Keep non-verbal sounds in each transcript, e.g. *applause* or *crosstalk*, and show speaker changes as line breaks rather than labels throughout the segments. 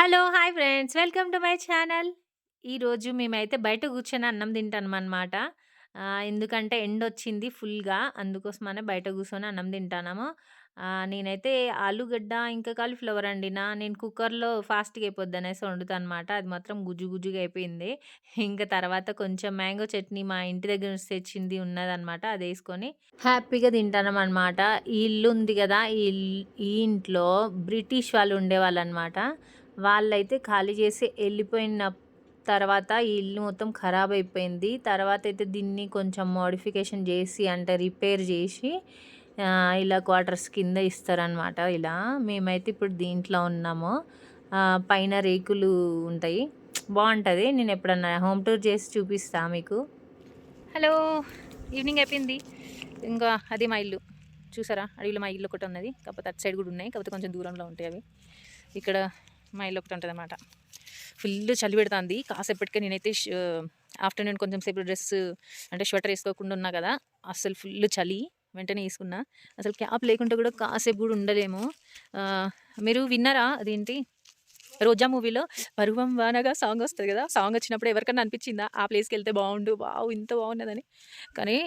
Hello! Hi friends. Welcome to my channel. ఈరోజు మేమైతే బయట కూర్చొని అన్నం తింటామనమాట. అనమాట ఎందుకంటే ఎండొచ్చింది ఫుల్‌గా. అందుకోసమనే బయట కూర్చొని అన్నం తింటాము నేనైతే ఆలుగడ్డ ఇంకా కాలీఫ్లవర్ వండినా. నేను కుక్కర్‌లో ఫాస్ట్‌గా అయిపోద్దనేసి వండుతాను అనమాట. అది మాత్రం గుజ్జు గుజ్జుగా అయిపోయింది. ఇంకా తర్వాత కొంచెం మ్యాంగో చట్నీ మా ఇంటి దగ్గర నుంచి తెచ్చింది ఉన్నదనమాట. వేసుకొని హ్యాపీగా తింటాన్నామనమాట. ఈ ఇల్లు ఉంది కదా ఈ ఈ ఇంట్లో బ్రిటిష్ వాళ్ళు ఉండేవాళ్ళనమాట. వాళ్ళైతే ఖాళీ చేసి వెళ్ళిపోయిన తర్వాత ఈ ఇల్లు మొత్తం ఖరాబ్ అయిపోయింది. తర్వాత అయితే దీన్ని కొంచెం మోడిఫికేషన్ చేసి అంటే రిపేర్ చేసి ఇలా క్వార్టర్స్ కింద ఇస్తారనమాట ఇలా. మేమైతే ఇప్పుడు దీంట్లో ఉన్నాము. పైన రేకులు ఉంటాయి. బాగుంటుంది నేను ఎప్పుడన్నా హోమ్ టూర్ చేసి చూపిస్తా మీకు. హలో! ఈవినింగ్ అయిపోయింది. ఇంకా అది మా ఇల్లు. చూసారా? అడవిలో మా ఇల్లు ఒకటి ఉన్నది. కాకపోతే అటు సైడ్ కూడా ఉన్నాయి. కాకపోతే కొంచెం దూరంలో ఉంటాయి అవి. ఇక్కడ మా ఇల్లు ఒకటి అనమాట ఫుల్ చలి పెడుతుంది కాసేపటికే నేనైతే ఆఫ్టర్‌నూన్ కొంచెం సేపు డ్రెస్ అంటే స్వెటర్ వేసుకోకుండా ఉన్నా కదా! అస్సలు ఫుల్ చలి. వెంటనే వేసుకున్నా అసలు క్యాప్ లేకుంటే కూడా కాసేపు కూడా ఉండలేము. మీరు విన్నారా అదేంటి 'రోజా' మూవీలో 'పరువం వానగా' సాంగ్ వస్తుంది కదా! సాంగ్ వచ్చినప్పుడు ఎవరికన్నా అనిపించిందా? ఆ ప్లేస్కి వెళ్తే బాగుండు బావు ఇంత బాగున్నదని. కానీ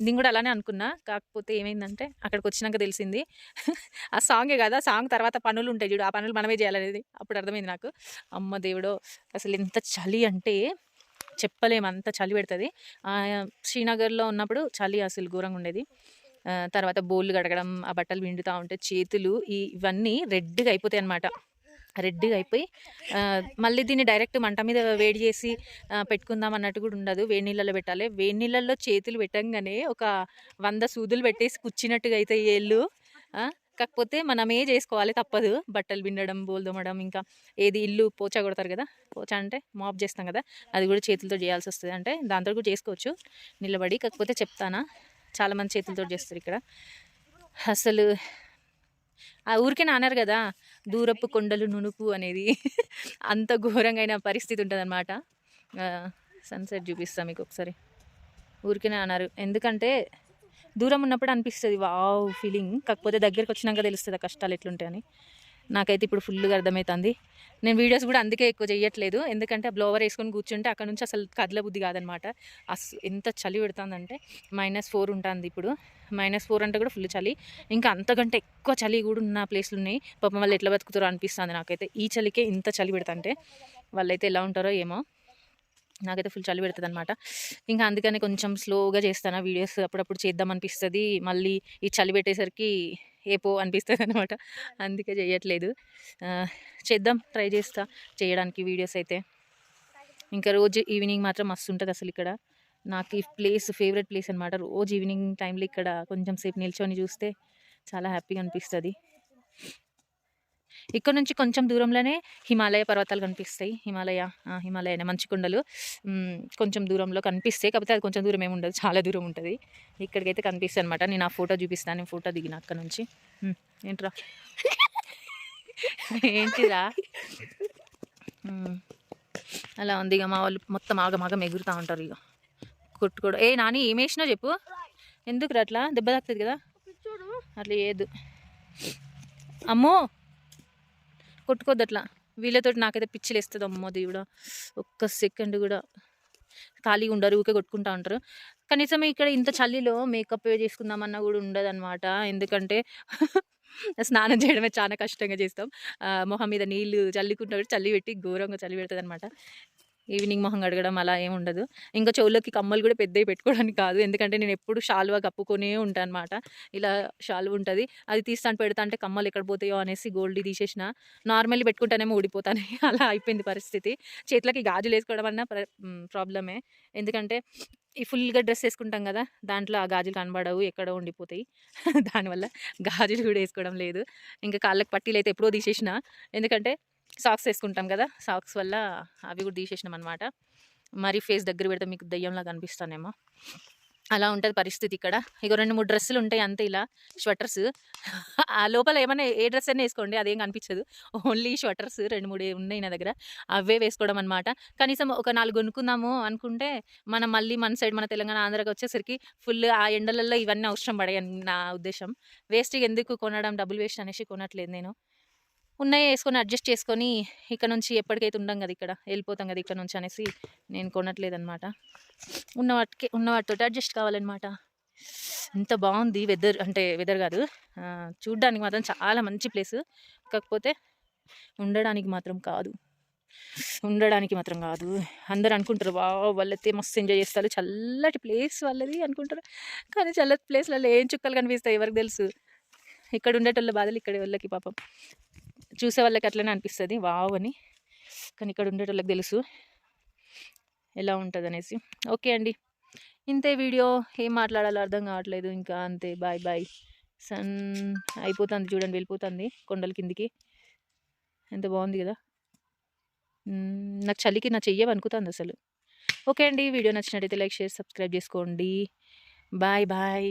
నేను కూడా అలానే అనుకున్నా. కాకపోతే ఏమైందంటే అక్కడికి వచ్చినాక తెలిసింది. ఆ సాంగే కదా సాంగ్ తర్వాత పనులు ఉంటాయి చూడు. ఆ పనులు మనమే చేయాలనేది. అప్పుడు అర్థమైంది నాకు. అమ్మ దేవుడో! అసలు ఎంత చలి అంటే చెప్పలేము. అంత చలి పెడుతుంది శ్రీనగర్‌లో ఉన్నప్పుడు చలి అసలు ఘోరంగా ఉండేది. తర్వాత బోళ్ళు కడగడం, ఆ బట్టలు విండుతూ ఉంటే చేతులు ఈ ఇవన్నీ రెడ్‌గా అయిపోతాయి అనమాట రెడ్‌గా అయిపోయి మళ్ళీ దీన్ని డైరెక్ట్ మంట మీద వేడి చేసి పెట్టుకుందాం అన్నట్టు కూడా ఉండదు. వేడి నీళ్ళలో పెట్టాలి. వేడి నీళ్ళల్లో చేతులు పెట్టంగానే ఒక వంద సూదులు పెట్టేసి కుచ్చినట్టుగా అయితే ఏళ్ళు. కాకపోతే మనమే చేసుకోవాలి తప్పదు. బట్టలు పిండడం, బోళ్ళు ఇంకా ఏది ఇల్లు పోచా కొడతారు కదా! పోచా అంటే మాప్ చేస్తాం కదా! అది కూడా చేతులతో చేయాల్సి వస్తుంది అంటే దాంతో కూడా చేసుకోవచ్చు నిలబడి. కాకపోతే చెప్తానా చాలామంది చేతులతో చేస్తారు ఇక్కడ. అసలు ఆ ఊరికే అనరు కదా! దూరపు కొండలు నునుపు అనేది. అంత ఘోరంగైన పరిస్థితి ఉంటుంది ఆహ్, సన్‌సెట్ మీకు ఒకసారి ఊరికేనే అన్నారు ఎందుకంటే దూరం ఉన్నప్పుడు అనిపిస్తుంది వావ్! ఫీలింగ్. కాకపోతే దగ్గరికి వచ్చినాక ఆ కష్టాలు ఎట్లుంటాయని. నాకైతే ఇప్పుడు ఫుల్‌గా అర్థమవుతుంది నేను వీడియోస్ కూడా అందుకే ఎక్కువ చేయట్లేదు ఎందుకంటే బ్లోవర్ వేసుకొని కూర్చుంటే అక్కడ నుంచి అసలు కదలబుద్ధి కాదనమాట. అసలు ఎంత చలి పెడుతుందంటే మైనస్ ఫోర్ ఉంటుంది ఇప్పుడు. మైనస్ ఫోర్ అంటే కూడా ఫుల్ చలి. ఇంకా అంతకంటే ఎక్కువ చలి కూడా ఉన్న ప్లేస్‌లున్నాయి. పాపం వాళ్ళు ఎట్లా బతుకుతారో అనిపిస్తుంది నాకైతే. ఈ చలికే ఇంత చలి పెడుతుంటే వాళ్ళైతే ఎలా ఉంటారో ఏమో! నాకైతే ఫుల్ చలి పెడుతుంది అనమాట ఇంకా అందుకనే కొంచెం స్లోగా చేస్తాను వీడియోస్. అప్పుడప్పుడు చేద్దాం మళ్ళీ ఈ చలి పెట్టేసరికి ఏ పో అనిపిస్తదనమాట. అందుకే చెయ్యట్లేదు. ఆహ్, చేద్దాం ట్రై చేస్తా చేయడానికి వీడియోస్ అయితే. ఇంకా రోజు ఈవినింగ్ మాత్రం మస్తుంటది అసలిక్కడ. నాకు ఈ ప్లేస్ ఫేవరెట్ ప్లేస్ అనమాట. రోజు ఈవినింగ్ టైంలో ఇక్కడ కొంచెం సేపు నిల్చొని చూస్తే చాలా హ్యాపీగా అనిపిస్తది. ఇక్కడ నుంచి కొంచెం దూరంలోనే హిమాలయ పర్వతాలు కనిపిస్తాయి. హిమాలయ! హిమాలయనే మంచు కొండలు. కొంచెం దూరంలో కనిపిస్తాయి. కాకపోతే అది కొంచెం దూరం ఏముండదు. చాలా దూరం ఉంటది. ఇక్కడికైతే కనిపిస్తాయనమాట. నేను ఆ ఫోటో చూపిస్తాను. నేను ఫోటో దిగిన అక్కడి నుంచి. ఏంట్రా? ఏంటిరా? అలా ఉంది. ఇగ మా వాళ్ళు మొత్తం ఆగమాగం ఎగురుతా ఉంటారు ఇగ. కొట్టుకోవడం ఏ నాని ఏమేసినావు చెప్పు? ఎందుకురా అట్లా? దెబ్బ తాకుతది కదా! అట్లా చేయొద్దు. అమ్మో! కొట్టుకోద్దు అట్లా వీళ్ళతోటి నాకైతే పిచ్చిలేస్తది. అమ్మో దేవుడా! ఒక్క సెకండ్ కూడా ఖాళీగా ఉండరు. ఊకే కొట్టుకుంటా ఉంటారు. కనీసం ఇక్కడ ఇంత చలిలో మేకప్ చేసుకుందామన్నా కూడా ఉండదనమాట. ఎందుకంటే *laughs* స్నానం చేయడమే చాలా కష్టంగా చేస్తాం. మొహం మీద నీళ్ళు చల్లుకుంటా కూడా పెట్టి ఘోరంగా చలి పెడతదనమాట. ఈవినింగ్ మొహం కడగడం అలా ఏమి ఉండదు. ఇంకా చెవులకి కమ్మలు కూడా పెద్దవి పెట్టుకోవడానికి కాదు. ఎందుకంటే నేను ఎప్పుడు షాల్వా కప్పుకొనే ఉంటాను అనమాట. ఇలా శాలువ ఉంటుంది అది తీస్తాను పెడతాంటే కమ్మలు ఎక్కడ పోతాయో అనేసి గోల్డ్ తీసేసిన. నార్మల్లీ పెట్టుకుంటానేమో ఊడిపోతాను *laughs* అలా అయిపోయింది పరిస్థితి. చేతులకి గాజులు వేసుకోవడం అన్నా ప్ర ప్రాబ్లమే. ఎందుకంటే ఈ ఫుల్‌గా డ్రెస్ వేసుకుంటాం కదా! దాంట్లో ఆ గాజులు కనబడవు. ఎక్కడో ఉండిపోతాయి. *laughs* దానివల్ల గాజులు కూడా వేసుకోవడం లేదు. ఇంకా కాళ్ళకి పట్టీలు అయితే ఎప్పుడో తీసేసిన. ఎందుకంటే సాక్స్ వేసుకుంటాం కదా! సాక్స్ వల్ల అవి కూడా తీసేసినాం అనమాట మరి ఫేస్ దగ్గర పెడితే మీకు దెయ్యంలా కనిపిస్తానేమో. అలా ఉంటుంది పరిస్థితి ఇక్కడ. ఇగో 2, 3 డ్రెస్సులు ఉంటాయి అంతే ఇలా స్వెటర్స్. ఆ లోపల ఏమైనా ఏ డ్రెస్ అయినా వేసుకోండి అదేం కనిపించదు. ఓన్లీ స్వెటర్స్ 2, 3 ఉన్నాయి నా దగ్గర. అవే వేసుకోవడం అనమాట. కనీసం ఒక నాలుగు కొనుక్కుందాము అనుకుంటే మనం మళ్ళీ మన సైడ్ మన తెలంగాణ, ఆంధ్రాకి వచ్చేసరికి ఫుల్ ఆ ఎండలలో ఇవన్నీ అవసరం పడాయి నా ఉద్దేశం. వేస్ట్‌గా ఎందుకు కొనడం డబ్బులు వేస్ట్ అనేసి కొనట్లేదు నేను. ఉన్నాయి వేసుకొని అడ్జస్ట్ చేసుకొని ఇక్కడ నుంచి ఎప్పటికైతే ఉండం కదా ఇక్కడ వెళ్ళిపోతాం కదా ఇక్కడ నుంచి అనేసి నేను కొనట్లేదనమాట ఉన్న వాటికి ఉన్న వాటితో అడ్జస్ట్ కావాలన్నమాట. ఎంత బాగుంది వెదర్ అంటే వెదర్ కాదు. చూడడానికి మాత్రం చాలా మంచి ప్లేస్ కాకపోతే ఉండడానికి మాత్రం కాదు. ఉండడానికి మాత్రం కాదు. అందరు అనుకుంటారు వా వాళ్ళైతే మస్తు ఎంజాయ్ చేస్తారు. చల్లటి ప్లేస్ వాళ్ళది అనుకుంటారు. కానీ చల్లటి ప్లేస్లలో ఏం చుక్కలు కనిపిస్తాయి ఎవరికి తెలుసు? ఇక్కడ ఉండేటోళ్ళ బాధలు ఇక్కడ వాళ్ళకి పాపం. చూసే వాళ్ళకి అట్లనే అనిపిస్తుంది. వావ్ అని. కానీ ఇక్కడ ఉండేటోళ్ళకి తెలుసు ఎలా ఉంటుంది అనేసి. ఓకే అండి. ఇంతే వీడియో. ఏం మాట్లాడాలో అర్థం కావట్లేదు. ఇంకా అంతే. Bye bye. సన్ అయిపోతుంది చూడండి. వెళ్ళిపోతుంది కొండల కిందికి. ఎంత బాగుంది కదా. నాకు చలికి నా చెయ్య అనుకుతుంది అసలు. ఓకే అండి. వీడియో నచ్చినట్టయితే లైక్ షేర్ సబ్స్క్రైబ్ చేసుకోండి. Bye bye.